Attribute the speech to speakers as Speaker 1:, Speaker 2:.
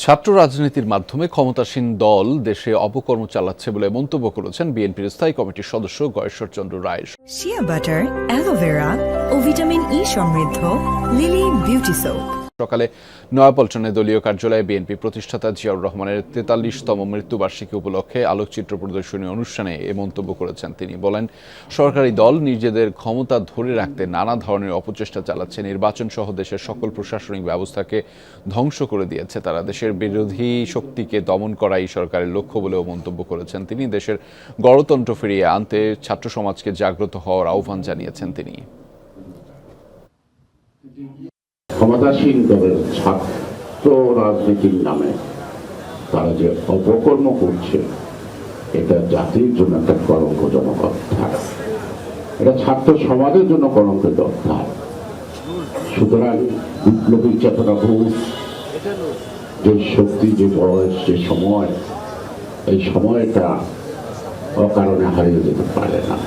Speaker 1: ছাত্র রাজনীতির মাধ্যমে ক্ষমতাসীন দল দেশে অপকর্ম চালাচ্ছে বলে মন্তব্য করেছেন বিএনপির স্থায়ী কমিটির সদস্য Gayeshwar Chandra Roy
Speaker 2: shea butter aloe vera ও ভিটামিন ই সমৃদ্ধ লিলি বিউটি সোপ
Speaker 1: সকালে নয়াপল্টনে দলীয় কার্যালয়ে বিএনপি প্রতিষ্ঠাতা জিয়াউর রহমানের তেতাল্লিশতম মৃত্যুবার্ষিকী উপলক্ষে আলোকচিত্র প্রদর্শনী অনুষ্ঠানে এ মন্তব্য করেছেন তিনি। বলেন, সরকারি দল নিজেদের ক্ষমতা ধরে রাখতে নানা ধরনের অপচেষ্টা চালাচ্ছে নির্বাচন সহ দেশের সকল প্রশাসনিক ব্যবস্থাকে ধ্বংস করে দিয়েছে তারা। দেশের বিরোধী শক্তিকে দমন করাই সরকারের লক্ষ্য বলেও মন্তব্য করেছেন তিনি। দেশের গণতন্ত্র ফিরিয়ে আনতে ছাত্র সমাজকে জাগ্রত হওয়ার আহ্বান জানিয়েছেন তিনি।
Speaker 3: ক্ষমতাসীন দলের ছাত্র রাজনীতির নামে তারা যে অপকর্ম করছে, এটা জাতির জন্য একটা কলঙ্কজনক অধ্যায় এটা ছাত্র সমাজের জন্য কলঙ্কিত অধ্যায় সুতরাং বিপ্লবী চেতনা ঘোষ যে শক্তি, যে বয়স, যে সময়, এই সময়টা অকারণে হারিয়ে যেতে পারে না।